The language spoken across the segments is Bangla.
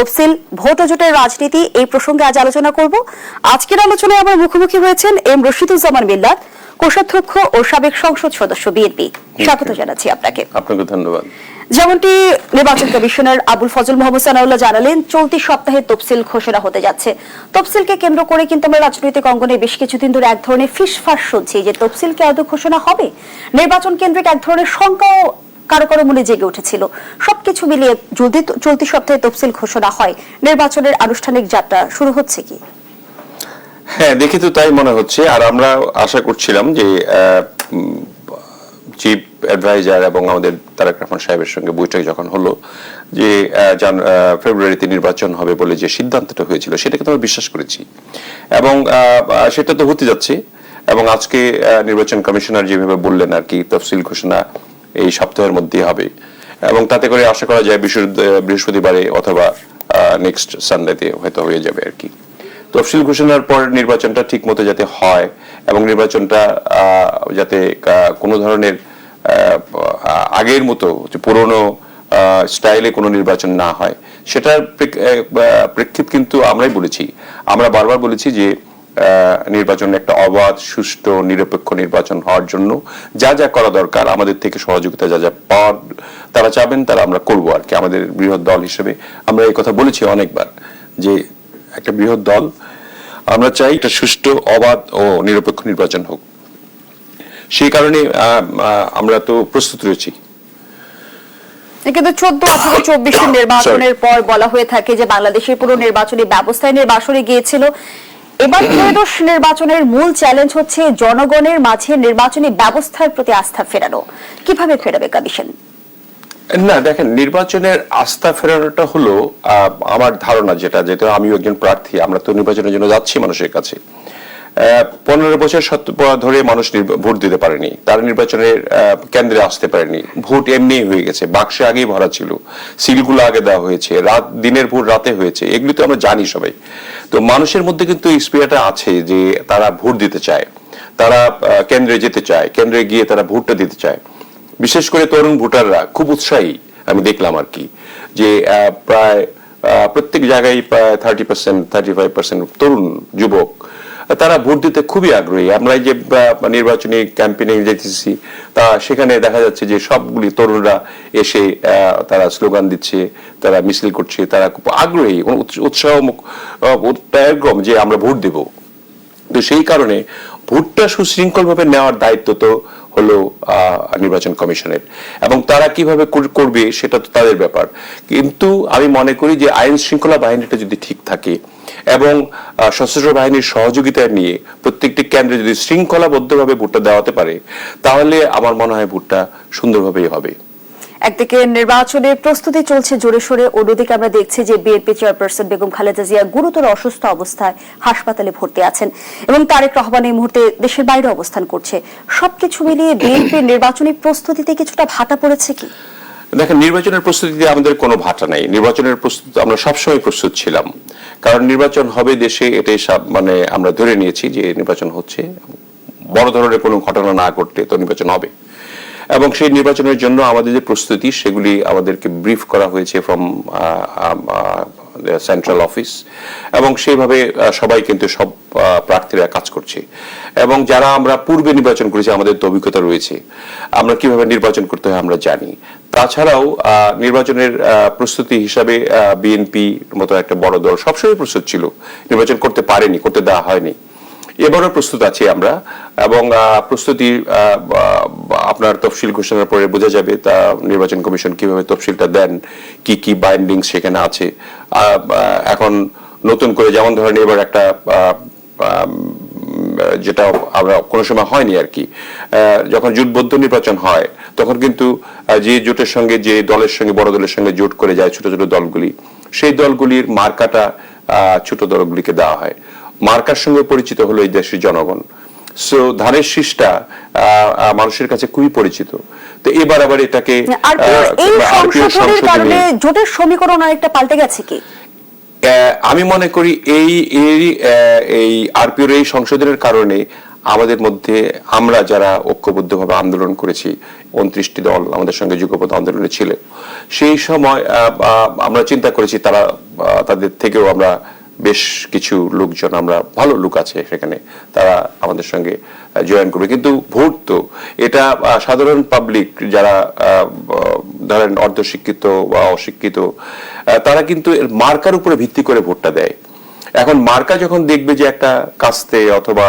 তফসিল ভোট জোটের রাজনীতি এই প্রসঙ্গে আজ আলোচনা করব। আজকের আলোচনায় আমার মুখোমুখি হয়েছেন এম রশিদুজ্জামান মিল্লাত কোষাধ্যক্ষ ও সাবেক সংসদ সদস্য বিএনপি। স্বাগত জানাচ্ছি আপনাকে। আপনাকে ধন্যবাদ। যেমনটি নির্বাচন কমিশনার আবুল ফজল মোহাম্মদ সানাউল্লাহ জানালেন চলতি সপ্তাহে তফসিল ঘোষণা হতে যাচ্ছে। তফসিলকে কেন্দ্র করে কিন্তু আমরা রাজনৈতিক অঙ্গনে বেশ কিছুদিন ধরে এক ধরনের ফিসফাস শুনছি যে তফসিলকে আদৌ ঘোষণা হবে? নির্বাচন কেন্দ্রিক এক ধরনের শঙ্কাও কারও কারও মনে জেগে উঠেছিল। সবকিছু মিলিয়ে যদি চলতি সপ্তাহে তফসিল ঘোষণা হয়, নির্বাচনের আনুষ্ঠানিক যাত্রা শুরু হচ্ছে কি? হ্যাঁ দেখে তো তাই মনে হচ্ছে। আর আমরা আশা করছিলাম যে চিফ অ্যাডভাইজার এবং আমাদের তারেক রহমান সাহেবের সঙ্গে বৈঠক যখন হলো, যে ফেব্রুয়ারিতে নির্বাচন হবে বলে যে সিদ্ধান্তটা হয়েছিল, সেটাকে তো আমরা বিশ্বাস করেছি। এবং সেটা তো হতে যাচ্ছে। এবং আজকে নির্বাচন কমিশনার যেভাবে বললেন আর কি, তফসিল ঘোষণা এই সপ্তাহের মধ্যেই হবে। এবং তাতে করে আশা করা যায় বৃহস্পতিবারে অথবা নেক্সট সানডেতে হয়তো হয়ে যাবে আর কি। তফসিল ঘোষণার পর নির্বাচনটা ঠিক মতো যাতে হয় এবং নির্বাচনটা যাতে কোনো ধরনের আগের মতো পুরনো স্টাইলে কোনো নির্বাচন না হয়, সেটার প্রেক- প্রেক্ষিত কিন্তু আমরাই বলেছি। আমরা বারবার বলেছি যে নির্বাচন একটা অবাধ সুষ্ঠু নিরপেক্ষ নির্বাচন হওয়ার জন্য যা যা করা দরকার আমাদের থেকে সহযোগিতা যা যা পাওয়ার তারা চাবেন তারা আমরা করব আর কি। আমাদের বৃহৎ দল হিসেবে আমরা এই কথা বলেছি অনেকবার যে একটা বৃহৎ দল আমরা চাই একটা সুষ্ঠু অবাধ ও নিরপেক্ষ নির্বাচন হোক। সেই কারণে আমরা তো প্রস্তুত রয়েছি। কিন্তু চোদ্দ আঠারো চব্বিশের নির্বাচনের পর বলা হয়ে থাকে যে বাংলাদেশের পুরো নির্বাচনী ব্যবস্থায় নির্বাচনে গিয়েছিল এবার ত্রয়োদশ নির্বাচনের মূল চ্যালেঞ্জ হচ্ছে জনগণের মাঝে নির্বাচনী ব্যবস্থার প্রতি আস্থা ফেরানো। কীভাবে ফেরাবে কমিশন? না, দেখেন, নির্বাচনের আস্থা ফেরানোটা হলো আমার ধারণা যেটা যেটা আমিও একজন প্রার্থী, আমরা তো নির্বাচনের জন্য যাচ্ছি মানুষের কাছে। পনেরো বছর ধরে মানুষ ভোট দিতে পারেনি। তারা নির্বাচনের কেন্দ্রে আসতে পারেনি। ভোট এমনি হয়ে গেছে। বাক্সে আগেই ভরা ছিল। সিলগুলো আগে দেওয়া হয়েছে। রাত, দিনের ভোট রাতে হয়েছে। এগুলি তো আমরা জানি সবাই। তো মানুষের মধ্যে কিন্তু এই স্প্রিয়াটা আছে যে তারা ভোট দিতে চায়। তারা কেন্দ্রে যেতে চায়। কেন্দ্রে গিয়ে তারা ভোটটা দিতে চায়। বিশেষ করে তরুণ ভোটাররা খুব উৎসাহী, আমি দেখলাম আর কি, যে প্রায় প্রত্যেক জায়গায় প্রায় thirty percent thirty five percent তরুণ, যুবক তারা ভোট দিতে খুবই আগ্রহী। আমরা যে নির্বাচনী ক্যাম্পেইনে যেতেছি, তা সেখানে দেখা যাচ্ছে যে সবগুলি তরুণরা এসে তারা স্লোগান দিচ্ছে, তারা মিছিল করছে, তারা খুব আগ্রহী উৎস- উৎসাহ মুখ- যে আমরা ভোট দেব। তো সেই কারণে ভোটটা সুশৃঙ্খলভাবে নেওয়ার দায়িত্ব তো হলো নির্বাচন কমিশনের। এবং তারা কীভাবে করবে সেটা তো তাদের ব্যাপার। কিন্তু আমি মনে করি যে আইন শৃঙ্খলা বাহিনীটা যদি ঠিক থাকে এবং সশস্ত্র বাহিনীর সহযোগিতা নিয়ে প্রত্যেকটি কেন্দ্রে যদি শৃঙ্খলাবদ্ধভাবে ভোটটা দেওয়াতে পারে, তাহলে আমার মনে হয় ভোটটা সুন্দরভাবেই হবে। একদিকে নির্বাচনের প্রস্তুতি চলছে জোরে সোরে, অন্যদিকে আমরা দেখছি যে বিএনপি চেয়ারপারসন বেগম খালেদা জিয়া গুরুতর অসুস্থ অবস্থায় হাসপাতালে ভর্তি আছেন এবং তারেক রহমান এই মুহূর্তে দেশের বাইরে অবস্থান করছে। সবকিছু মিলিয়ে বিএনপির নির্বাচনী প্রস্তুতিতে কিছুটা ভাটা পড়েছে কি? দেখেন, নির্বাচনের প্রস্তুতিতে আমাদের কোনো ভাটা নাই। নির্বাচনের প্রস্তুতি আমরা সবসময় প্রস্তুত ছিলাম। কারণ নির্বাচন হবে দেশে, এটাই সব মানে আমরা ধরে নিয়েছি যে নির্বাচন হচ্ছে। বড় ধরনের কোনো ঘটনা না ঘটলে তো নির্বাচন হবে। এবং সেই নির্বাচনের জন্য আমাদের যে প্রস্তুতি, সেগুলি আমাদেরকে ব্রিফ করা হয়েছে ফ্রম সেন্ট্রাল অফিস এবং সেইভাবে সবাই কিন্তু সব প্রার্থীরা কাজ করছে। এবং যারা আমরা পূর্বে নির্বাচন করেছি, আমাদের তো অভিজ্ঞতা রয়েছে। আমরা কীভাবে নির্বাচন করতে হয় আমরা জানি। তাছাড়াও নির্বাচনের প্রস্তুতি হিসাবে বিএনপি মতো একটা বড় দল সবসময় প্রস্তুত ছিল। নির্বাচন করতে পারেনি, করতে দেওয়া হয়নি। এবারও প্রস্তুত আছি আমরা, এবং প্রস্তুতি আপনার তফসিল ঘোষণার পরে বোঝা যাবে তা নির্বাচন কমিশন কীভাবে তফসিলটা দেন, কি কি বাইন্ডিং সেখানে আছে। এখন নতুন করে যেমন ধরেন এবার একটা যেটা আমরা কোনো সময় হয়নি আর কি যখন জোটবদ্ধ নির্বাচন হয়, তখন কিন্তু যে জোটের সঙ্গে, যে দলের সঙ্গে, বড় দলের সঙ্গে জোট করে যায় ছোট ছোট দলগুলি, সেই দলগুলির মার্কাটা ছোট দলগুলিকে দেওয়া হয়। মার্কার সঙ্গে পরিচিত হলো এই দেশের জনগণ। সো ধানের শীষটা মানুষের কাছে খুবই পরিচিত। তো এবার আবার এটাকে এই সংশোধনের কারণে জোটের সমীকরণ অনেকটা পাল্টে গেছে কি? আমি মনে করি এই এই এই আরপিওর এই সংশোধনের কারণে আমাদের মধ্যে আমরা যারা ঐক্যবদ্ধভাবে আন্দোলন করেছি উনত্রিশটি দল আমাদের সঙ্গে যুগপথ আন্দোলনে ছিল সেই সময় আমরা চিন্তা করেছি তারা তাদের থেকেও আমরা বেশ কিছু লোকজন আমরা, ভালো লোক আছে সেখানে, তারা আমাদের সঙ্গে জয়েন করবে। কিন্তু ভোট তো, এটা সাধারণ পাবলিক যারা ধরেন অর্ধশিক্ষিত বা অশিক্ষিত তারা কিন্তু এর মার্কার উপরে ভিত্তি করে ভোটটা দেয়। এখন মার্কা যখন দেখবে যে একটা কাস্তে অথবা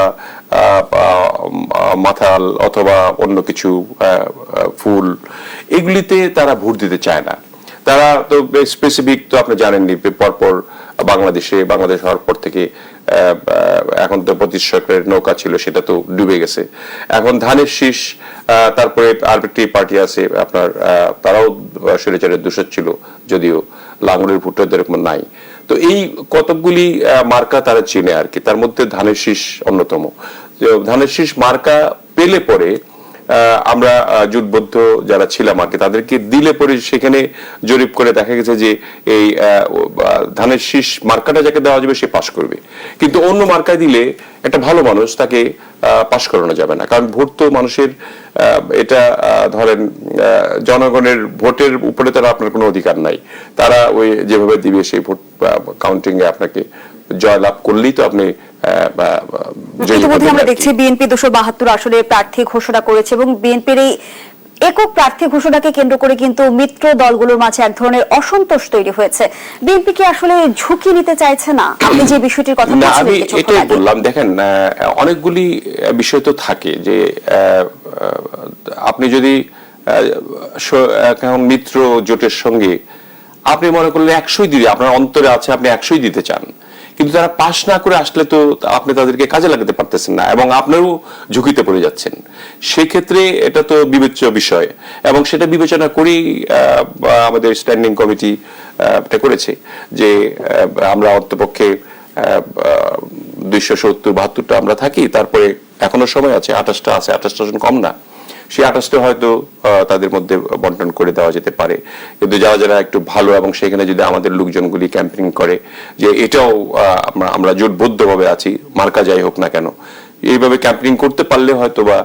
মাথাল অথবা অন্য কিছু ফুল, এগুলিতে তারা ভোট দিতে চায় না। তারা তো স্পেসিফিক তো আপনি জানেননি, পরপর বাংলাদেশে, বাংলাদেশ হওয়ার পর থেকে এখন তো পঁচিশ সরকারের নৌকা ছিল, সেটা তো ডুবে গেছে। এখন ধানের শীষ তারপরে আরবিটি পার্টি আছে, আপনার তারাও স্বৈরাচারের দূষণ ছিল, যদিও লাঙ্গলের ভুট্টাদের নাই। তো এই কতকগুলি মার্কা তারা চেনে আর কি, তার মধ্যে ধানের শীষ অন্যতম। ধানের শীষ মার্কা পেলে পরে আমরা জোটবদ্ধ যারা ছিলাম আর কি, তাদেরকে দিলে পরে সেখানে জরিপ করে দেখা গেছে যে এই ধানের শীষ মার্কাটা যাকে দেওয়া যাবে সে পাশ করবে। কিন্তু অন্য মার্কায় দিলে একটা ভালো মানুষ তাকে পাশ করানো যাবে না। কারণ ভোট তো মানুষের এটা ধরেন জনগণের ভোটের উপরে তারা আপনার কোনো অধিকার নাই। তারা ওই যেভাবে দিবে সেই ভোট কাউন্টিং এ আপনাকে জয়লাভ করলেই তো আপনি ইতিমধ্যে আমরা দেখছি বিএনপি দুশো বাহাত্তর আসলে প্রার্থী ঘোষণা করেছে এবং বিএনপির এই একক প্রার্থী ঘোষণাকে কেন্দ্র করে কিন্তু মিত্র দলগুলোর মাঝে এক ধরনের অসন্তোষ তৈরি হয়েছে। বিএনপি কি আসলে ঝুঁকি নিতে চাইছে না? আপনি যে বিষয়টির কথা আমি এটাই বললাম দেখেন অনেকগুলি বিষয় তো থাকে যে আপনি যদি মিত্র জোটের সঙ্গে আপনি মনে করলেন একশোই দিতে আপনার অন্তরে আছে আপনি একশোই দিতে চান। কিন্তু তারা পাশ না করে আসলে তো আপনি তাদেরকে কাজে লাগাতে পারতেছেন না এবং আপনারও ঝুঁকিতে পড়ে যাচ্ছেন। সেক্ষেত্রে এটা তো বিবেচ্য বিষয় এবং সেটা বিবেচনা করেই আমাদের স্ট্যান্ডিং কমিটি করেছে যে আমরা অন্তপক্ষে দুইশো সত্তর, বাহাত্তরটা আমরা থাকি, তারপরে এখনও সময় আছে, আঠাশটা আছে, আঠাশটা জন কম না, সেই আঠাশটা হয়তো তাদের মধ্যে বন্টন করে দেওয়া যেতে পারে। কিন্তু যারা যারা একটু ভালো এবং সেখানে যদি আমাদের লোকজনগুলি ক্যাম্পেইন করে, যে এটাও আমরা জোটবদ্ধভাবে আছি, মার্কা যাই হোক না কেন, এইভাবে ক্যাম্পেইন করতে পারলে হয়তো বা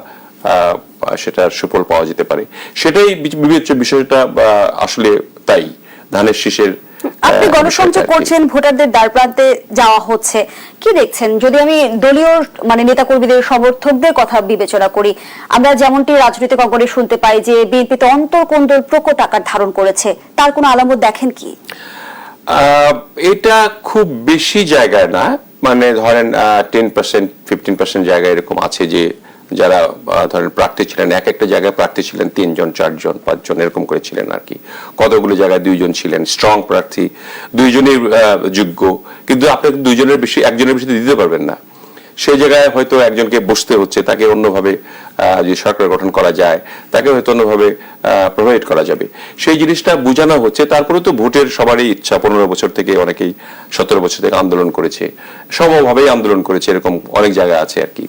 সেটার সুফল পাওয়া যেতে পারে। সেটাই বিবেচ্য বিষয়টা আসলে তাই, ধানের শীষের আপনি গণসংযোগ কি। করছেন ভোটারদের দ্বার প্রান্তে যাওয়া হচ্ছে। কি দেখছেন? যদি আমি দলীয় মানে নেতাকর্মীদের সমর্থকদের কথা বিবেচনা করি আমরা যেমনটি রাজনৈতিক অঙ্গনে শুনতে পাই যে বিএনপিতে অন্তর্কোন্দল প্রকট আকার ধারণ করেছে তার কোনো আলামত দেখেন কি? এটা খুব বেশি জায়গায় না। মানে ধরেন টেন পার্সেন্ট ফিফটিন পার্সেন্ট জায়গায় এরকম আছে যে যারা ধরেন প্রার্থী ছিলেন, এক একটা জায়গায় প্রার্থী ছিলেন তিনজন, চারজন, পাঁচজন, এরকম করে ছিলেন আর কি। কতগুলো জায়গায় দুইজন ছিলেন স্ট্রং প্রার্থী দুইজনের যোগ্য, কিন্তু আপনাকে দুইজনের বেশি, একজনের বেশি দিতে পারবেন না। সেই জায়গায় হয়তো একজনকে বসতে হচ্ছে, তাকে অন্যভাবে যে সরকার গঠন করা যায়, তাকে হয়তো অন্যভাবে প্রোভাইড করা যাবে। সেই জিনিসটা বোঝানো হচ্ছে তারপরে তো ভোটের সবারই ইচ্ছা। পনেরো বছর থেকে অনেকেই সতেরো বছর থেকে আন্দোলন করেছে, সমভাবেই আন্দোলন করেছে, এরকম অনেক জায়গা আছে আর কি।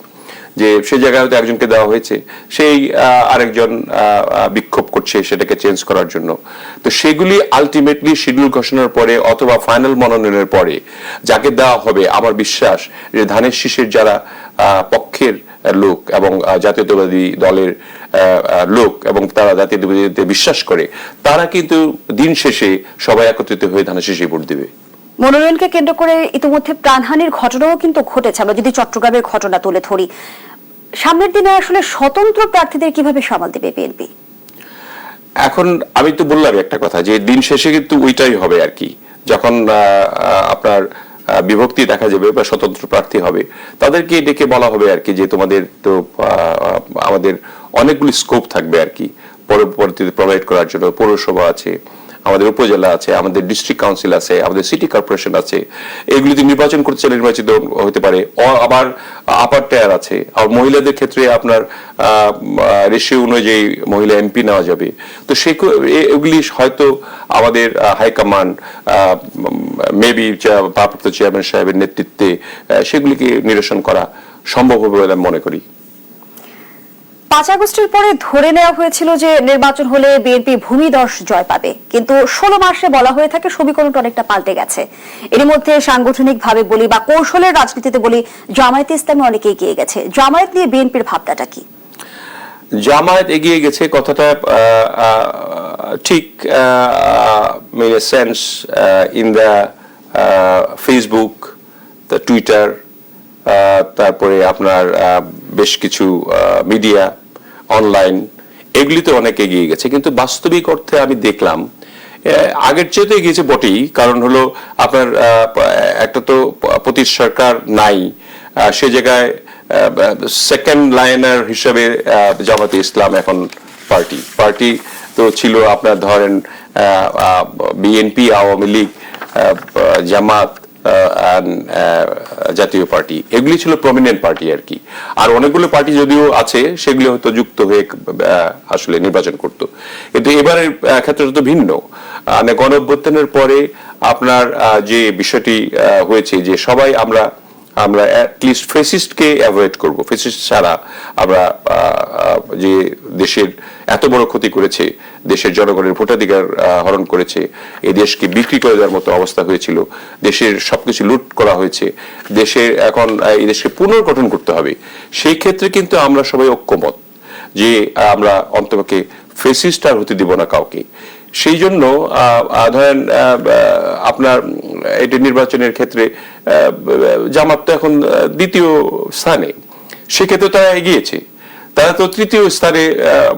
যে সেই জায়গায় হয়তো একজনকে দেওয়া হয়েছে, সেই আরেকজন বিক্ষোভ করছে সেটাকে চেঞ্জ করার জন্য। তো সেগুলি আলটিমেটলি শিডিউল ঘোষণার পরে অথবা ফাইনাল মনোনয়নের পরে যাকে দেওয়া হবে, আমার বিশ্বাস যে ধানের শীষের যারা পক্ষের লোক এবং জাতীয়তাবাদী দলের লোক এবং তারা জাতীয়তাবাদীতে বিশ্বাস করে, তারা কিন্তু দিন শেষে সবাই একত্রিত হয়ে ধানের শীষে ভোট দেবে। মনোনয়নকে কেন্দ্র করে ইতিমধ্যে প্রাণহানির ঘটনাও কিন্তু ঘটেছে। আমরা যদি চট্টগ্রামের ঘটনা তুলে ধরি সামনের দিনে আসলে স্বতন্ত্র প্রার্থীদের কীভাবে সামাল দেবে বিএনপি? এখন আমি তো বললাম একটা কথা যে দিন শেষে কিন্তু ওইটাই হবে আর কি। যখন আপনার বিভক্তি দেখা যাবে বা স্বতন্ত্র প্রার্থী হবে, তাদেরকে ডেকে বলা হবে আর কি যে তোমাদের তো আমাদের অনেকগুলি স্কোপ থাকবে আর কি। পরবর্তীতে প্রোভাইড করার জন্য পৌরসভা আছে আমাদের উপজেলা আছে, আমাদের ডিস্ট্রিক্ট কাউন্সিল আছে, আমাদের সিটি কর্পোরেশন আছে এগুলিতে নির্বাচন করতে চাইলে নির্বাচিত হতে পারে। আবার আপার টায়ার আছে। আর মহিলাদের ক্ষেত্রে আপনার রেশিও অনুযায়ী মহিলা এমপি নেওয়া যাবে। তো সে এগুলি হয়তো আমাদের হাইকমান্ড মেবি ভারপ্রাপ্ত চেয়ারম্যান সাহেবের নেতৃত্বে সেগুলিকে নিরসন করা সম্ভব হবে বলে মনে করি। পাঁচ আগস্টের পরে ধরে নেওয়া হয়েছিল যে নির্বাচন হলে বিএনপি ভূমিদর্শ জয় পাবে। কিন্তু ষোলো মাসে বলা হয়ে থাকে সমীকরণটা অনেকটা পাল্টে গেছে। এর মধ্যে সাংগঠনিক ভাবে বলি বা কৌশলের রাজনীতিতে বলি, জামায়াতে ইসলামে অনেকে এগিয়ে গেছে। জামায়াত নিয়ে বিএনপির ভাবনাটা কি? জামায়াত এগিয়ে গেছে, কথাটা ঠিক sense in the Facebook the Twitter তারপরে আপনার বেশ কিছু মিডিয়া অনলাইন এগুলিতে অনেক এগিয়ে গেছে। কিন্তু বাস্তবিক অর্থে আমি দেখলাম আগের চেয়ে তো এগিয়েছে বটেই। কারণ হলো আপনার একটা তো পতিত সরকার নাই সে জায়গায় সেকেন্ড লাইনার হিসেবে জামাতে ইসলাম এখন পার্টি। পার্টি তো ছিল আপনার ধরেন বিএনপি আওয়ামী লীগ জামাত জাতীয় পার্টি। এগুলি ছিল প্রমিনেন্ট পার্টি আর কি। আর অনেকগুলো পার্টি যদিও আছে, সেগুলি হয়তো যুক্ত হয়ে আসলে নির্বাচন করত। কিন্তু এবারের ক্ষেত্রে তো ভিন্ন। গণ পরে আপনার যে বিষয়টি হয়েছে যে সবাই আমরা আমরা অ্যাটলিস্ট ফেসিস্টকে অ্যাভয়েড করব। ফেসিস্ট ছাড়া আমরা যে দেশের এত বড় ক্ষতি করেছে, দেশের জনগণের ভোটাধিকার হরণ করেছে, এই দেশকে বিক্রি করে দেওয়ার মতো অবস্থা হয়েছিল, দেশের সবকিছু লুট করা হয়েছে, দেশের এখন এই দেশকে পুনর্গঠন করতে হবে, সেই ক্ষেত্রে কিন্তু আমরা সবাই ঐক্যমত যে আমরা অন্তপক্ষে ফেসিস্ট আর হতে দিব না কাউকে। সেই জন্য ধরেন আপনার, এটি নির্বাচনের ক্ষেত্রে জামাত তো এখন দ্বিতীয় স্থানে। সেক্ষেত্রে তারা এগিয়েছে। তারা তো তৃতীয় স্থানে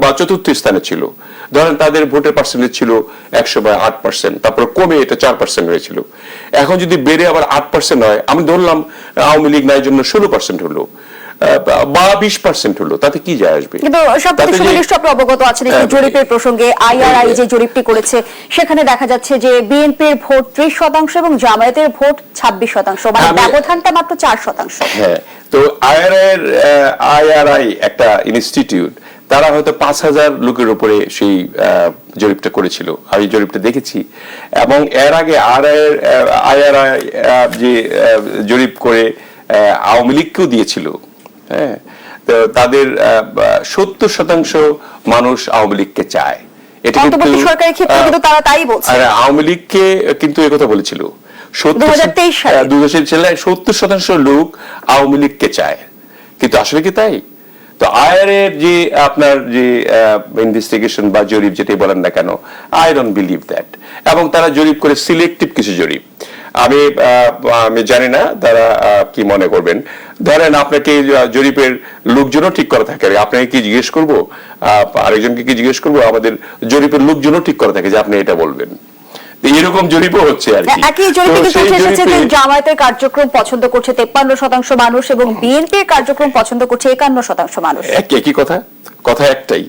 বা চতুর্থ স্থানে ছিল। ধরেন, তাদের ভোটের পার্সেন্টেজ ছিল একশো বা আট পার্সেন্ট তারপর কমে এটা চার পার্সেন্ট হয়েছিল। এখন যদি বেড়ে আবার আট পার্সেন্ট হয়, আমি ধরলাম, আওয়ামী লীগ নাই জন্য ষোলো পার্সেন্ট হলো। বা বিশ পার্সেন্ট হলো তাতে কি যায় আসবে? কিন্তু সব তাতে কিছু যে- নিশ্চয় আপনি অবগত আছেন একটু হ্যাঁ, জরিপের প্রসঙ্গে আইআরআই যে জরিপটি করেছে সেখানে দেখা যাচ্ছে যে বিএনপির ভোট ত্রিশ শতাংশ এবং জামায়াতের ভোট ছাব্বিশ শতাংশ মানে ব্যবধানটা মাত্র চার শতাংশ। হ্যাঁ তো আইআরআই আইআরআই একটা ইনস্টিটিউট তারা হয়তো পাঁচ হাজার লোকের উপরে সেই জরিপটা করেছিল। আমি জরিপটা দেখেছি। এবং এর আগে আর আইআরআই যে জরিপ করে আওয়ামী লীগকেও দিয়েছিল। হ্যাঁ? তাদের সত্তর শতাংশ মানুষ আওয়ামী লীগকে চায়। এটা অন্তর্বর্তী সরকারের ক্ষেত্রে কিন্তু তারা তাই বলছে। আর আওয়ামী লীগকে কিন্তু বলেছিল। 2023 সালে। দু সালে সত্তর শতাংশ লোক আওয়ামী লীগকে চায়। কিন্তু আসলে কি তাই? তো আয়ার এর যে আপনার যে ইনভেস্টিগেশন বা জরিপ যেটাই বলেন না কেন আই ডোন্ট বিলিভ দ্যাট। এবং তারা জরিপ করে সিলেক্টিভ কিছু জরিপ। আমি আহ, আমি জানি না তারা কি মনে করবেন। ধরেন আপনাকে জরিপের লোকজনও ঠিক করা থাকে। আপনাকে কি জিজ্ঞেস করব? আরেকজনকে কি জিজ্ঞেস করব? আমাদের জরিপের লোকজনও ঠিক করা থাকে যে আপনি এটা বলবেন। এরকম জরিপও হচ্ছে আর কি। একই এসেছে যে জামায়াতের কার্যক্রম পছন্দ করছে তেপ্পান্ন শতাংশ মানুষ এবং বিএনপির কার্যক্রম পছন্দ করছে একান্ন শতাংশ মানুষ। এক- একই কথা? কথা একটাই,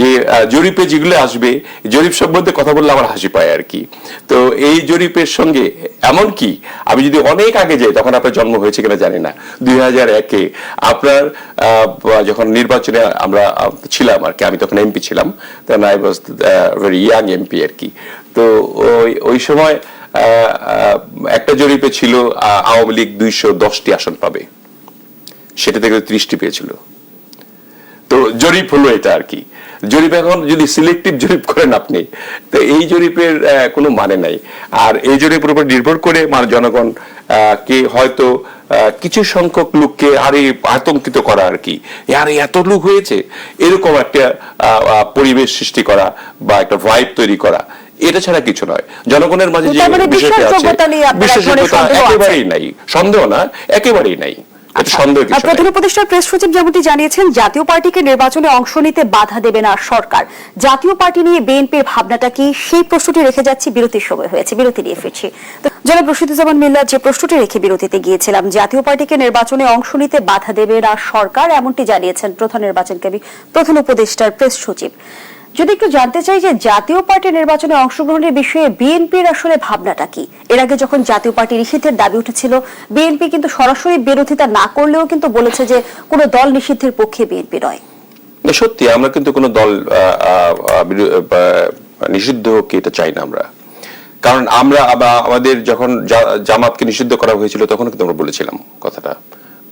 যে জরিপে যেগুলো আসবে, জরিপ সম্বন্ধে কথা বললে আমার হাসি পায় আর কি। তো এই জরিপের সঙ্গে এমন কি, আমি যদি অনেক আগে যাই, তখন আপনার জন্ম হয়েছে কিনা জানি না। দুই হাজার একে আপনার যখন নির্বাচনে আমরা ছিলাম আর কি, আমি তখন এমপি ছিলাম। তখন I was very young MP আর কি। তো ওই ওই সময় একটা জরিপে ছিল আওয়ামী লীগ দুইশো দশটি আসন পাবে। সেটা থেকে ত্রিশটি পেয়েছিল। তো জরিপ হলো এটা আর কি। জরিপ এখন যদি সিলেক্টিভ জরিপ করেন আপনি তো এই জরিপের কোনো মানে নাই। আর এই জরিপের উপর নির্ভর করে মানে জনগণ কে হয়তো কিছু সংখ্যক লোককে আরে আতঙ্কিত করা আর কি। আরে এত লোক হয়েছে এরকম একটা পরিবেশ সৃষ্টি করা বা একটা ভাইব তৈরি করা এটা ছাড়া কিছু নয়। জনগণের মাঝে যে মানে বিষয়টা আছে আছে। একেবারেই নাই। সন্দেহ না একেবারেই নাই। নাই। প্রধান উপদেষ্টার প্রেস সচিব যেমনটি জানিয়েছেন জাতীয় পার্টিকে নির্বাচনে অংশ নিতে বাধা দেবে না সরকার। জাতীয় পার্টি নিয়ে বিএনপির ভাবনাটা কি? সেই প্রশ্নটি রেখে যাচ্ছি বিরতির সময় হয়েছে বিরতি নিয়ে ফিরছি। তো জনাব রশিদুজ্জামান মিল্লার যে প্রশ্নটি রেখে বিরতিতে গিয়েছিলাম জাতীয় পার্টিকে নির্বাচনে অংশ নিতে বাধা দেবে না সরকার এমনটি জানিয়েছেন প্রধান নির্বাচনকারী প্রধান উপদেষ্টার প্রেস সচিব। যদি একটু জানতে চাই যে জাতীয় পার্টি নির্বাচনে অংশগ্রহণের বিষয়ে বিএনপির আসলে ভাবনাটা কি? এর আগে যখন জাতীয় পার্টি নিষিদ্ধের দাবি উঠেছিল, বিএনপি কিন্তু সরাসরি বিরোধিতা না করলেও কিন্তু বলেছে যে কোনো দল নিষিদ্ধের পক্ষে বিএনপি নয়। সত্যি, আমরা কিন্তু কোনো দল নিষিদ্ধ হোক এটা চাই না আমরা। কারণ আমরা আমাদের যখন জামাতকে নিষিদ্ধ করা হয়েছিল, তখন কিন্তু আমরা বলেছিলাম কথাটা,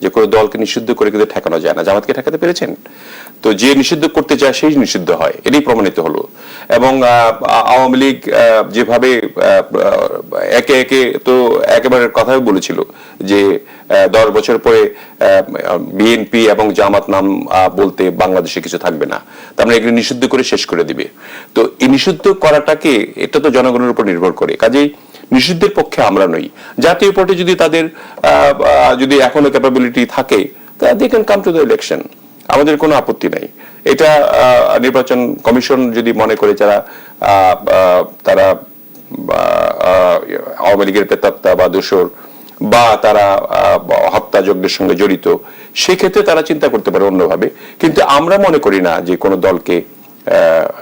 যে কোনো দলকে নিষিদ্ধ করে কিন্তু ঠেকানো যায় না। জামাতকে ঠেকাতে পেরেছেন? তো যে নিষিদ্ধ করতে চায় সেই নিষিদ্ধ হয় এটাই প্রমাণিত হলো। এবং আওয়ামী লীগ যেভাবে একে একে তো একেবারে কথাই বলেছিল যে দশ বছর পরে বিএনপি এবং জামাত নাম বলতে বাংলাদেশে কিছু থাকবে না। তার মানে এগুলো নিষিদ্ধ করে শেষ করে দিবে। তো এই নিষিদ্ধ করাটাকে এটা তো জনগণের উপর নির্ভর করে। কাজেই নিষিদ্ধের পক্ষে আমরা নই। জাতীয় পার্টি যদি তাদের যদি এখনও ক্যাপাবিলিটি থাকে, তা they can come to the election আমাদের কোনো আপত্তি নাই। এটা নির্বাচন কমিশন যদি মনে করে যারা তারা আওয়ামী লীগের প্রেতাত্মা বা দোসর বা তারা হত্যাযজ্ঞের সঙ্গে জড়িত সেক্ষেত্রে তারা চিন্তা করতে পারে অন্যভাবে। কিন্তু আমরা মনে করি না যে কোনো দলকে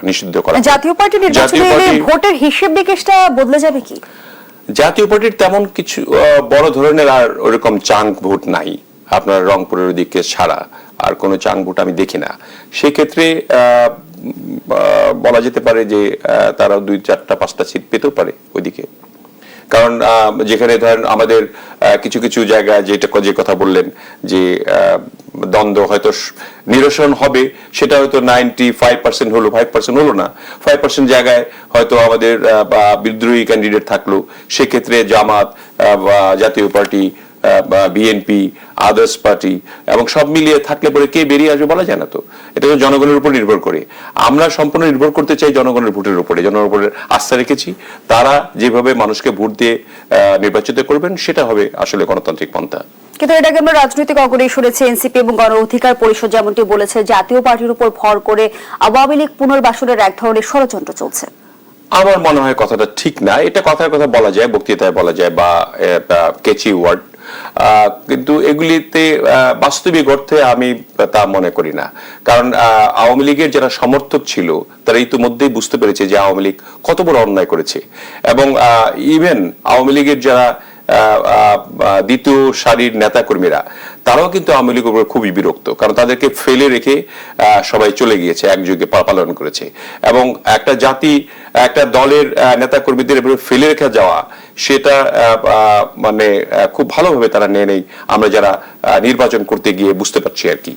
নিষিদ্ধ করা জাতীয় পার্টি নির্বাচনে ভোটের হিসেব নিকেশটা বদলে যাবে কি? জাতীয় পার্টির তেমন কিছু বড় ধরনের আর ওরকম চাঙ্ক ভোট নাই। আপনার রংপুরের দিকে ছাড়া। আর কোনো ভোট আমি দেখি না। সেক্ষেত্রে বলা যেতে পারে যে তারা দুই চারটা, পাঁচটা সিট পেতেও পারে ওইদিকে। কারণ যেখানে ধরেন আমাদের কিছু কিছু জায়গায় যেটা যে কথা বললেন যে দ্বন্দ্ব হয়তো নিরসন হবে, সেটা হয়তো নাইনটি ফাইভ পার্সেন্ট হলো ফাইভ পার্সেন্ট হলো না। ফাইভ পার্সেন্ট জায়গায় হয়তো আমাদের বিদ্রোহী ক্যান্ডিডেট থাকল। সেক্ষেত্রে জামাত বা জাতীয় পার্টি বা বিএনপি আদার্স পার্টি এবং সব মিলিয়ে থাকলে পরে কে বেরিয়ে আসবে বলা যায় না তো। এটা তো জনগণের উপর নির্ভর করে। আমরা সম্পূর্ণ নির্ভর করতে চাই জনগণের ভোটের উপরে জনগণের উপরে আস্থা রেখেছি। তারা যেভাবে মানুষকে ভোট দিয়ে নির্বাচিত করবেন সেটা হবে আসলে গণতান্ত্রিক পন্থা। কিন্তু এটাকে আমরা রাজনৈতিক অঙ্গনে শুনেছি এনসিপি এবং গণ অধিকার পরিষদ যেমনটি বলেছে জাতীয় পার্টির উপর ভর করে আওয়ামী লীগ পুনর্বাসনের এক ধরনের ষড়যন্ত্র চলছে। আমার মনে হয় কথাটা ঠিক না। এটা কথার কথা বলা যায় বক্তৃতায় বলা যায় বা কেচি ওয়ার্ড কিন্তু এগুলিতে বাস্তবিক অর্থে আমি তা মনে করি না। কারণ আওয়ামী লীগের যারা সমর্থক ছিল, তারা ইতিমধ্যেই বুঝতে পেরেছে যে আওয়ামী লীগ কত বড় অন্যায় করেছে। এবং ইভেন আওয়ামী লীগের যারা দ্বিতীয় সারির নেতাকর্মীরা, তারাও কিন্তু আওয়ামী লীগের উপর খুবই বিরক্ত, কারণ তাদেরকে ফেলে রেখে সবাই চলে গিয়েছে, একযোগে পালন করেছে। এবং একটা জাতি, একটা দলের নেতাকর্মীদের এভাবে ফেলে রেখে যাওয়া, সেটা মানে খুব ভালোভাবে তারা নিয়ে নেই। আমরা যারা নির্বাচন করতে গিয়ে বুঝতে পারছি আর কি।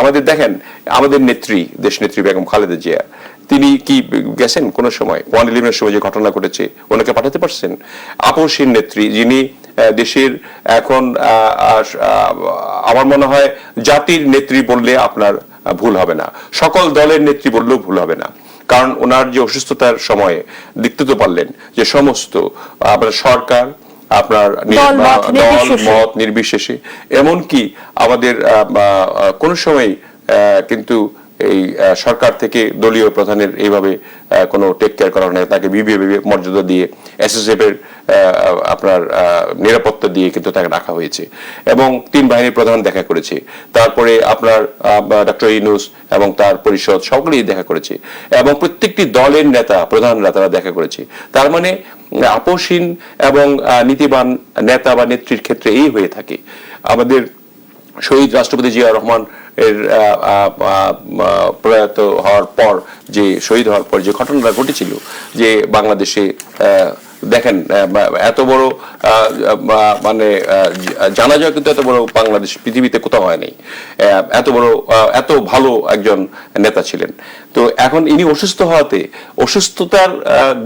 আমাদের দেখেন, আমাদের নেত্রী দেশ নেত্রী বেগম খালেদা জিয়া তিনি কি গেছেন কোন সময়? ওয়ান ইলেভেনের সময় যে ঘটনা ঘটেছে ওনাকে পাঠাতে পারছেন? আপসীন নেত্রী যিনি দেশের এখন আমার মনে হয় জাতির নেত্রী বললে আপনার ভুল হবে না। সকল দলের নেত্রী বললেও ভুল হবে না। কারণ ওনার যে অসুস্থতার সময়ে দেখতে তো পারলেন যে সমস্ত আপনার সরকার আপনার দল, মত নির্বিশেষে। এমনকি আমাদের কোনো সময় কিন্তু এই সরকার থেকে দলীয় প্রধানের এইভাবে কোনো টেক কেয়ার করা হয় তাকে বিবিএ মর্যাদা দিয়ে এসএসএফ এর আপনার নিরাপত্তা দিয়ে কিন্তু তাকে রাখা হয়েছে। এবং তিন বাহিনীর প্রধান দেখা করেছে। তারপরে আপনার ডক্টর ইনুস এবং তার পরিষদ সকলেই দেখা করেছে। এবং প্রত্যেকটি দলের নেতা প্রধানরা তারা দেখা করেছে। তার মানে আপোষহীন এবং নীতিবান নেতা বা নেত্রীর ক্ষেত্রে এই হয়ে থাকে। আমাদের শহীদ রাষ্ট্রপতি জিয়া রহমান এর প্রয়াত হওয়ার পর যে, শহীদ হওয়ার পর যে ঘটনাটা ঘটেছিল, যে বাংলাদেশে দেখেন এত বড় মানে জানা যায় কিন্তু এত বড় বাংলাদেশ পৃথিবীতে কোথাও হয় নাই এত বড় এত ভালো একজন নেতা ছিলেন। তো এখন ইনি অসুস্থ হওয়াতে অসুস্থতার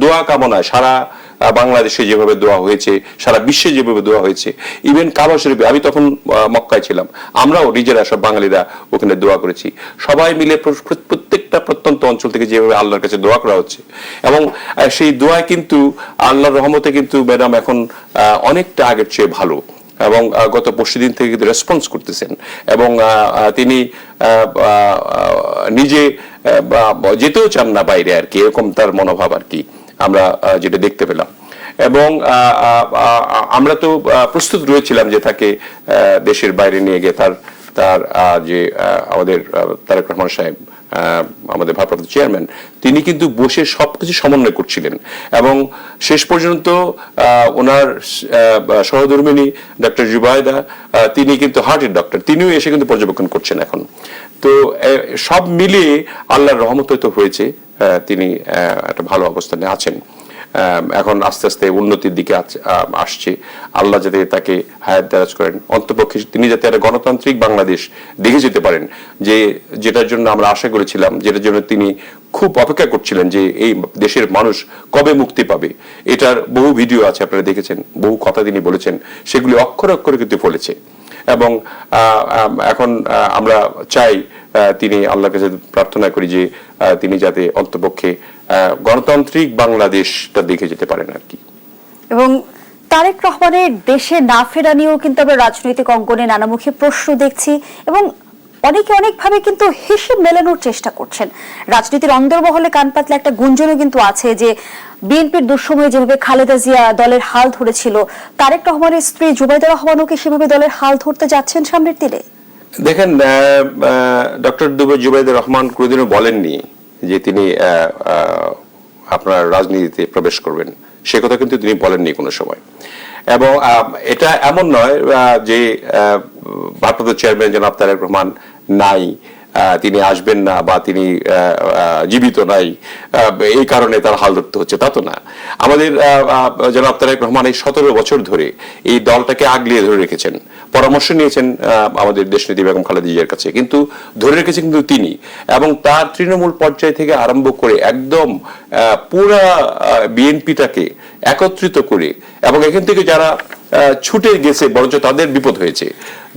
দোয়া কামনায় সারা বাংলাদেশে যেভাবে দোয়া হয়েছে, সারা বিশ্বে যেভাবে দোয়া হয়েছে ইভেন কাবা শরীফে, আমি তখন মক্কায় ছিলাম, আমরাও নিজেরা সব বাঙালিরা ওখানে দোয়া করেছি। সবাই মিলে প্র- প্র- প্রত্যেকটা প্রত্যন্ত অঞ্চল থেকে যেভাবে আল্লাহর কাছে দোয়া করা হচ্ছে। এবং সেই দোয়া কিন্তু আল্লাহর রহমতে কিন্তু ম্যাডাম এখন অনেকটা আগের চেয়ে ভালো। এবং গত পরশু দিন থেকে কিন্তু রেসপন্স করতেছেন। এবং তিনি নিজে যেতেও চান না বাইরে আর কি, এরকম তার মনোভাব আর কি। আমরা যেটা দেখতে পেলাম। এবং আমরা তো প্রস্তুত রয়েছিলাম যে তাকে দেশের বাইরে নিয়ে গিয়ে তার তার যে আমাদের তারেক রহমান সাহেব আমাদের ভারপ্রাপ্ত চেয়ারম্যান, তিনি কিন্তু বসে সবকিছু সমন্বয় করছিলেন। এবং শেষ পর্যন্ত ওনার সহধর্মিনী ডক্টর জুবায়দা তিনি কিন্তু হার্টের ডক্টর, তিনিও এসে কিন্তু পর্যবেক্ষণ করছেন এখন। তো সব মিলিয়ে আল্লাহর রহমত তো হয়েছে। তিনি একটা ভালো অবস্থানে আছেন। এখন আস্তে আস্তে উন্নতির দিকে আসছে। আল্লাহ যাতে তাকে হায়াত দারাজ করেন। অন্তপক্ষে তিনি যাতে একটা গণতান্ত্রিক বাংলাদেশ দেখে যেতে পারেন, যে, যেটার জন্য আমরা আশা করেছিলাম, যেটার জন্য তিনি খুব অপেক্ষা করছিলেন যে, এই দেশের মানুষ কবে মুক্তি পাবে। এটার বহু ভিডিও আছে, আপনারা দেখেছেন, বহু কথা তিনি বলেছেন, সেগুলি অক্ষরে অক্ষরে কিন্তু ফলেছে। এবং এখন আমরা চাই তিনি আল্লাহর কাছে প্রার্থনা করি যে তিনি যাতে অন্তপক্ষে গণতান্ত্রিক বাংলাদেশটা দেখে যেতে পারেন আর কি। এবং তারেক রহমানের দেশে না ফেরা নিয়েও কিন্তু আমরা রাজনৈতিক অঙ্গনে নানামুখী প্রশ্ন দেখছি এবং অনেকে অনেকভাবে কিন্তু হিসেব মেলানোর চেষ্টা করছেন। রাজনীতির অন্দরমহলে কান পাতলে একটা গুঞ্জনও কিন্তু আছে যে, বিএনপির দুঃসময়ে যেভাবে খালেদা জিয়া দলের হাল ধরেছিল, তারেক রহমানের স্ত্রী জুবাইদা রহমানও কি সেভাবে দলের হাল ধরতে যাচ্ছেন সামনের দিনে? দেখেন ডক্টর দুবে জুবাইদুর রহমান কোনোদিনও বলেননি যে তিনি আপনার রাজনীতিতে প্রবেশ করবেন। সে কথা কিন্তু তিনি বলেননি কোনো সময়। এবং এটা এমন নয় যে ভারপ্রাপ্ত চেয়ারম্যান জনাব তারেক রহমান নাই তিনি আসবেন না বা তিনি জীবিত নাই এই কারণে তার হাল ধরতে হচ্ছে। তা তো না। আমাদের জনাব তারেক রহমান এই সতেরো বছর ধরে এই দলটাকে আগলিয়ে ধরে রেখেছেন। পরামর্শ নিয়েছেন আমাদের দেশনীতি বেগম খালেদা জিয়ার কাছে। কিন্তু ধরে রেখেছেন কিন্তু তিনি। এবং তার তৃণমূল পর্যায় থেকে আরম্ভ করে একদম পুরা বিএনপিটাকে একত্রিত করে এবং এখান থেকে যারা ছুটে গেছে, বরঞ্চ তাদের বিপদ হয়েছে।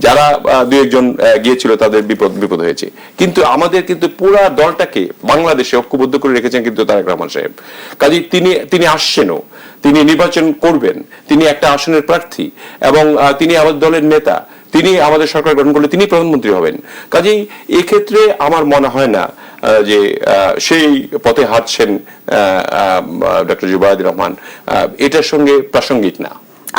যারা দু একজন গিয়েছিল, তাদের বিপদ বিপদ হয়েছে। কিন্তু আমাদের কিন্তু পুরা দলটাকে বাংলাদেশে ঐক্যবদ্ধ করে রেখেছেন কিন্তু তারেক রহমান সাহেব। কাজে তিনি তিনি আসছেনও। তিনি নির্বাচন করবেন। তিনি একটা আসনের প্রার্থী এবং তিনি আমাদের দলের নেতা। তিনি আমাদের সরকার গঠন করলে তিনি প্রধানমন্ত্রী হবেন। কাজেই এক্ষেত্রে আমার মনে হয় না যে সেই পথে হাঁটছেন ডক্টর জুবাইদ রহমান এটার সঙ্গে প্রাসঙ্গিক না।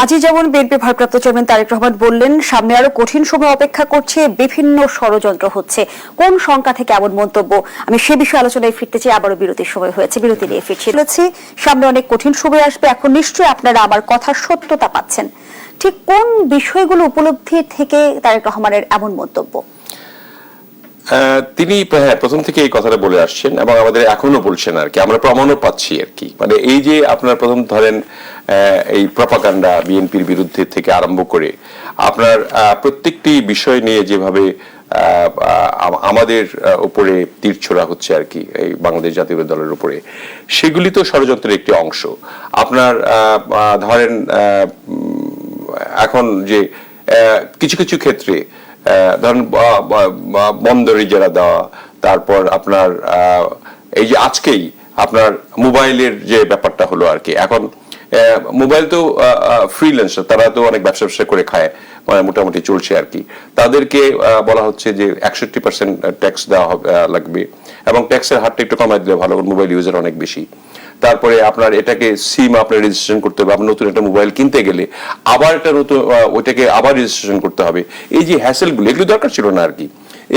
আজই যেমন বিএনপি ভারপ্রাপ্ত চেয়ারম্যান তারেক রহমান বললেন, সামনে আরও কঠিন সময় অপেক্ষা করছে, বিভিন্ন ষড়যন্ত্র হচ্ছে। কোন শঙ্কা থেকে এমন মন্তব্য? আমি সে বিষয়ে আলোচনায় ফিরতে চাই, আবারও বিরতির সময় হয়েছে। বিরতি নিয়ে ফিরছি। সামনে অনেক কঠিন সময় আসবে, এখন নিশ্চয়ই আপনারা আমার কথার সত্যতা পাচ্ছেন। ঠিক কোন বিষয়গুলো উপলব্ধি থেকে তারেক রহমানের এমন মন্তব্য? তিনি হ্যাঁ প্রথম থেকে এই কথাটা বলে আসছেন এবং আমাদের এখনও বলছেন আর কি। আমরা প্রমাণও পাচ্ছি আর কি। মানে এই যে আপনার প্রথম ধরেন এই প্রপাকাণ্ডা বিএনপির বিরুদ্ধে থেকে আরম্ভ করে আপনার প্রত্যেকটি বিষয় নিয়ে যেভাবে আমাদের উপরে তীর ছোড়া হচ্ছে আর কি, এই বাংলাদেশ জাতীয় দলের উপরে, সেগুলি তো ষড়যন্ত্রের একটি অংশ। আপনার ধরেন এখন যে কিছু কিছু ক্ষেত্রে ধরেন বন্দরে যারা দেওয়া, তারপর আপনার এই যে আজকেই আপনার মোবাইলের যে ব্যাপারটা হলো আর কি। এখন মোবাইল তো ফ্রিল্যান্সার তারা তো অনেক ব্যবসা ব্যবসা করে খায় মানে মোটামুটি চলছে আর কি। তাদেরকে বলা হচ্ছে যে একষট্টি পার্সেন্ট ট্যাক্স দেওয়া হবে লাগবে, এবং ট্যাক্সের হারটা একটু কমাই দিলে ভালো, মোবাইল ইউজার অনেক বেশি। তারপরে আপনার এটাকে সিম আপনার রেজিস্ট্রেশন করতে হবে, আপনার নতুন একটা মোবাইল কিনতে গেলে আবার একটা নতুন ওইটাকে আবার রেজিস্ট্রেশন করতে হবে। এই যে হ্যাসেলগুলো এগুলো দরকার ছিল না আর কি।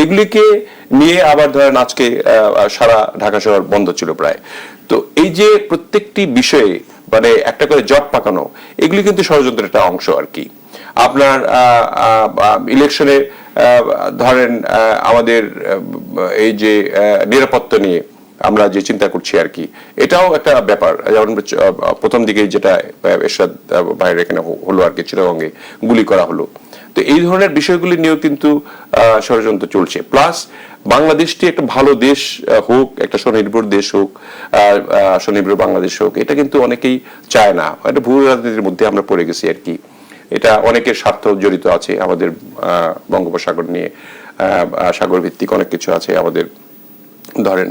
এগুলিকে নিয়ে আবার ধরেন আজকে সারা ঢাকা শহর বন্ধ ছিল প্রায়। তো এই যে প্রত্যেকটি বিষয়ে মানে একটা করে জট পাকানো, এগুলি কিন্তু ষড়যন্ত্রের একটা অংশ আর কি। আপনার ইলেকশনে ধরেন আমাদের এই যে নিরাপত্তা নিয়ে আমরা যে চিন্তা করছি আর কি। এটাও একটা ব্যাপার। যেমন প্রথম দিকে যেটা এরশাদ ভাইয়ের এখানে হলো আর কি, চিটাগঙ্গে গুলি করা হলো। তো এই ধরনের বিষয়গুলি নিয়েও কিন্তু ষড়যন্ত্র চলছে। প্লাস বাংলাদেশটি একটা ভালো দেশ হোক, একটা স্বনির্ভর দেশ হোক স্বনির্ভর বাংলাদেশ হোক, এটা কিন্তু অনেকেই চায় না। একটা ভূ রাজনীতির মধ্যে আমরা পড়ে গেছি আর কি। এটা অনেকের স্বার্থ জড়িত আছে আমাদের বঙ্গোপসাগর নিয়ে সাগর ভিত্তিক অনেক কিছু আছে আমাদের ধরেন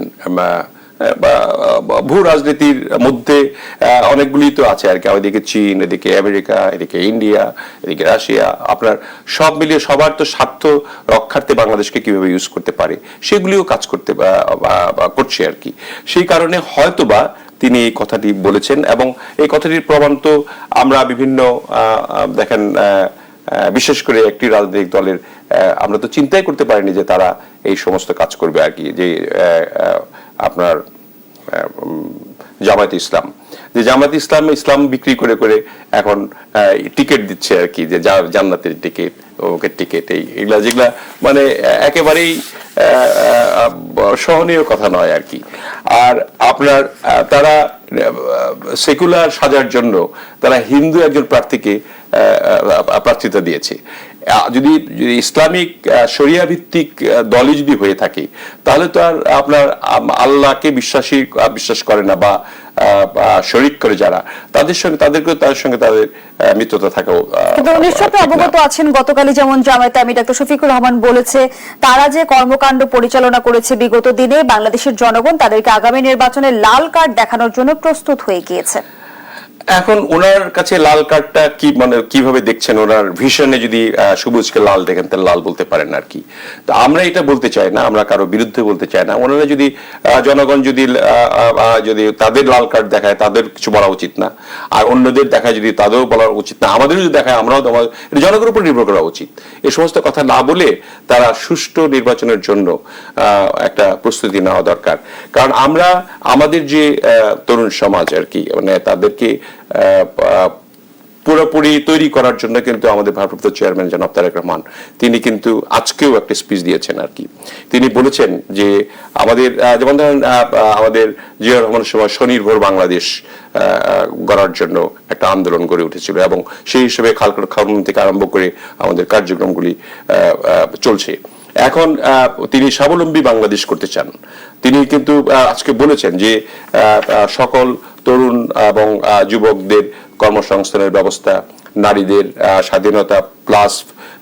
ভূ রাজনীতির মধ্যে অনেকগুলি তো আছে আর কি। ওইদিকে চীন, এদিকে আমেরিকা, এদিকে ইন্ডিয়া, এদিকে রাশিয়া। আপনার সব মিলিয়ে সবার তো স্বার্থ রক্ষার্থে বাংলাদেশকে কীভাবে ইউজ করতে পারে, সেগুলিও কাজ করতে করছে আর কি। সেই কারণে হয়তোবা তিনি এই কথাটি বলেছেন এবং এই কথাটির প্রমাণ তো আমরা বিভিন্ন দেখেন বিশেষ করে একটি রাজনৈতিক দলের আমরা তো চিন্তাই করতে পারিনি যে তারা এই সমস্ত কাজ করবে আর কি, যে আপনার জামায়াত ইসলাম। যে জামায়াত ইসলাম ইসলাম বিক্রি করে করে এখন টিকিট দিচ্ছে আর কি, যে জান্নাতের টিকিট, ওকে টিকিট, এই এগুলা যেগুলা মানে একেবারেই সহনীয় কথা নয় আর কি। আর আপনার তারা সেকুলার সাজার জন্য তারা হিন্দু একজন প্রার্থীকে প্রার্থিতা দিয়েছে। যদি যদি ইসলামিক শরিয়া ভিত্তিক দলই যদি হয়ে থাকে তাহলে তো আর আপনার আল্লাহকে বিশ্বাসী বিশ্বাস করে না বা শরিক করে যারা তাদের সঙ্গে তাদেরকে তাদের সঙ্গে তাদের মিত্রতা থাকাও উনিশ অবগত আছেন গতকালই যেমন জামায়াতে আমি ডাক্তার শফিকুর রহমান বলেছে তারা যে কর্মকাণ্ড পরিচালনা করেছে বিগত দিনে বাংলাদেশের জনগণ তাদেরকে আগামী নির্বাচনে লাল কার্ড দেখানোর জন্য প্রস্তুত হয়ে গিয়েছে। এখন ওনার কাছে লাল কার্ডটা কি মানে কীভাবে দেখছেন? ওনার ভিশনে যদি সবুজকে লাল দেখেন, তাহলে লাল বলতে পারেন আর কি। তো আমরা এটা বলতে চাই না, আমরা কারও বিরুদ্ধে বলতে চাই না। ওনারা যদি জনগণ যদি যদি তাদের লাল কার্ড দেখায়, তাদের কিছু বলা উচিত না। আর অন্যদের দেখায় যদি তাদেরও বলা উচিত না, আমাদেরও যদি দেখায়, আমরাও তো আমাদের- এটা জনগণের উপর নির্ভর করা উচিত। এ সমস্ত কথা না বলে তারা সুষ্ঠু নির্বাচনের জন্য একটা প্রস্তুতি নেওয়া দরকার। কারণ আমরা, আমাদের যে তরুণ সমাজ আর কি মানে তাদেরকে পুরোপুরি তৈরি করার জন্য কিন্তু আমাদের ভারপ্রাপ্ত চেয়ারম্যান জনাব তারেক রহমান, তিনি কিন্তু আজকেও একটা স্পিচ দিয়েছেন আর কি। তিনি বলেছেন যে আমাদের যেমন ধরেন আমাদের জিয়া রহমানের সময় স্বনির্ভর বাংলাদেশ গড়ার জন্য একটা আন্দোলন গড়ে উঠেছিল এবং সেই হিসেবে খাল খাওয়ান থেকে আরম্ভ করে আমাদের কার্যক্রমগুলি চলছে। এখন তিনি স্বাবলম্বী বাংলাদেশ করতে চান। তিনি কিন্তু আজকে বলেছেন যে সকল তরুণ এবং যুবকদের কর্মসংস্থানের ব্যবস্থা, নারীদের স্বাধীনতা প্লাস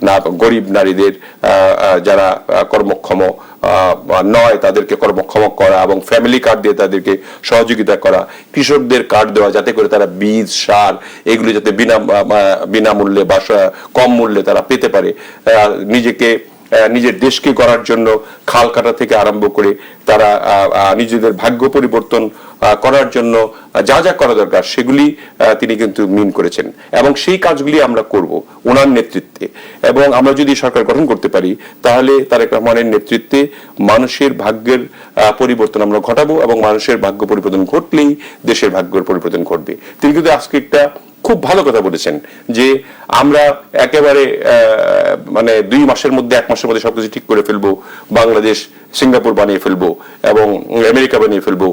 না, গরিব নারীদের যারা কর্মক্ষম নয়, তাদেরকে কর্মক্ষম করা এবং ফ্যামিলি কার্ড দিয়ে তাদেরকে সহযোগিতা করা, কৃষকদের কার্ড দেওয়া যাতে করে তারা বীজ, সার এগুলো যাতে বিনা বিনামূল্যে বা কম মূল্যে তারা পেতে পারে। নিজেকে নিজের দেশকে গড়ার জন্য খাল কাটা থেকে আরম্ভ করে তারা নিজেদের ভাগ্য পরিবর্তন করার জন্য যা যা করা দরকার সেগুলি তিনি কিন্তু মিন করেছেন। এবং সেই কাজগুলি আমরা করব ওনার নেতৃত্বে। এবং আমরা যদি সরকার গঠন করতে পারি, তাহলে তারেক রহমানের নেতৃত্বে মানুষের ভাগ্যের পরিবর্তন আমরা ঘটাবো এবং মানুষের ভাগ্য পরিবর্তন ঘটলেই দেশের ভাগ্যের পরিবর্তন ঘটবে। তিনি কিন্তু আজকে একটা খুব ভালো কথা বলেছেন যে আমরা একেবারে মানে দুই মাসের মধ্যে, এক মাসের মধ্যে সবকিছু ঠিক করে ফেলব, বাংলাদেশ, সিঙ্গাপুর বানিয়ে ফেলব এবং আমেরিকা বানিয়ে ফেলব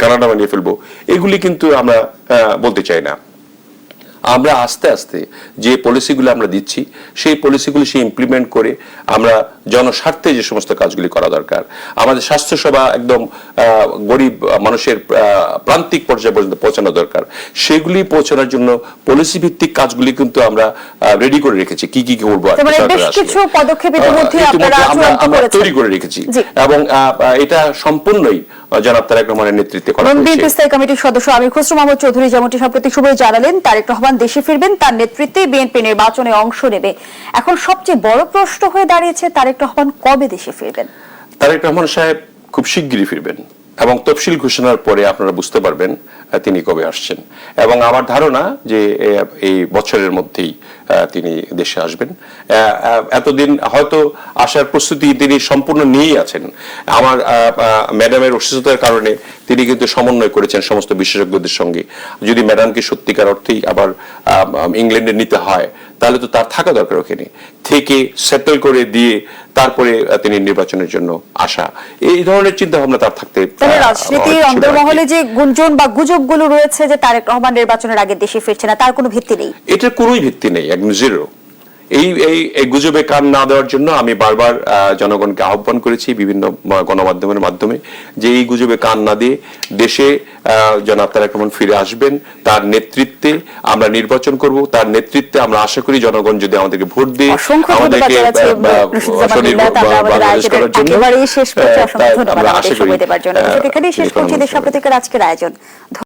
কানাডা বানিয়ে ফেলব, এগুলি কিন্তু আমরা বলতে চাই না। আমরা আস্তে আস্তে যে পলিসিগুলো আমরা দিচ্ছি সেই পলিসিগুলি সে ইমপ্লিমেন্ট করে আমরা জনস্বার্থে যে সমস্ত কাজগুলি করা দরকার। আমাদের স্বাস্থ্যসেবা একদম গরিব মানুষের প্রান্তিক পর্যায়ে পর্যন্ত পৌঁছানো দরকার। সেগুলি পৌঁছানোর জন্য পলিসি ভিত্তিক কাজগুলি কিন্তু আমরা রেডি করে রেখেছি। কি কি করব মানে আমরা। তৈরি করে রেখেছি। এবং এটা সম্পূর্ণই জনাব তারেক রহমানের নেতৃত্বে করা বিএনপি স্থায়ী কমিটির সদস্য আমির খসরু মাহমুদ চৌধুরী যেমনটি সম্প্রতি শুভই জানালেন তারেক রহমান দেশে ফিরবেন তার নেতৃত্বে বিএনপি নির্বাচনে অংশ নেবে। এখন সবচেয়ে বড় প্রশ্ন হয়ে দাঁড়িয়েছে তারেক রহমান কবে দেশে ফিরবেন? তারেক রহমান সাহেব খুব শিগগিরই ফিরবেন এবং তফসিল ঘোষণার পরে আপনারা বুঝতে পারবেন তিনি কবে আসছেন। এবং আমার ধারণা যে এই বছরের মধ্যেই তিনি দেশে আসবেন। এতদিন হয়তো আসার প্রস্তুতি তিনি সম্পূর্ণ নিয়েই আছেন। আমার ম্যাডামের অসুস্থতার কারণে তিনি কিন্তু সমন্বয় করেছেন সমস্ত বিশেষজ্ঞদের সঙ্গে। যদি ম্যাডামকে সত্যিকার অর্থেই আবার ইংল্যান্ডে নিতে হয়, তাহলে তো তার থাকা দরকার ওখানে। থেকে সেটেল করে দিয়ে তারপরে তিনি নির্বাচনের জন্য আসা। এই ধরনের চিন্তা ভাবনা তার থাকতে রাজনীতির। অন্তর্মহলে যে গুঞ্জন বা গুজবগুলো রয়েছে যে তারেক রহমান নির্বাচনের আগে দেশে ফিরছে না তার কোনো ভিত্তি নেই? এটার কোনোই ভিত্তি নেই একদম জিরো এই এই গুজবে কান না দেওয়ার জন্য আমি বারবার জনগণকে আহ্বান করেছি বিভিন্ন গণমাধ্যমের মাধ্যমে যে এই গুজবে কান না দিয়ে দেশে জনাব তারেক রহমান ফিরে আসবেন তার নেতৃত্বে আমরা নির্বাচন করব তার নেতৃত্বে আমরা আশা করি জনগণ যদি আমাদেরকে ভোট দিয়ে আমাদেরকে আমরা আশা করি আজকের আয়োজন।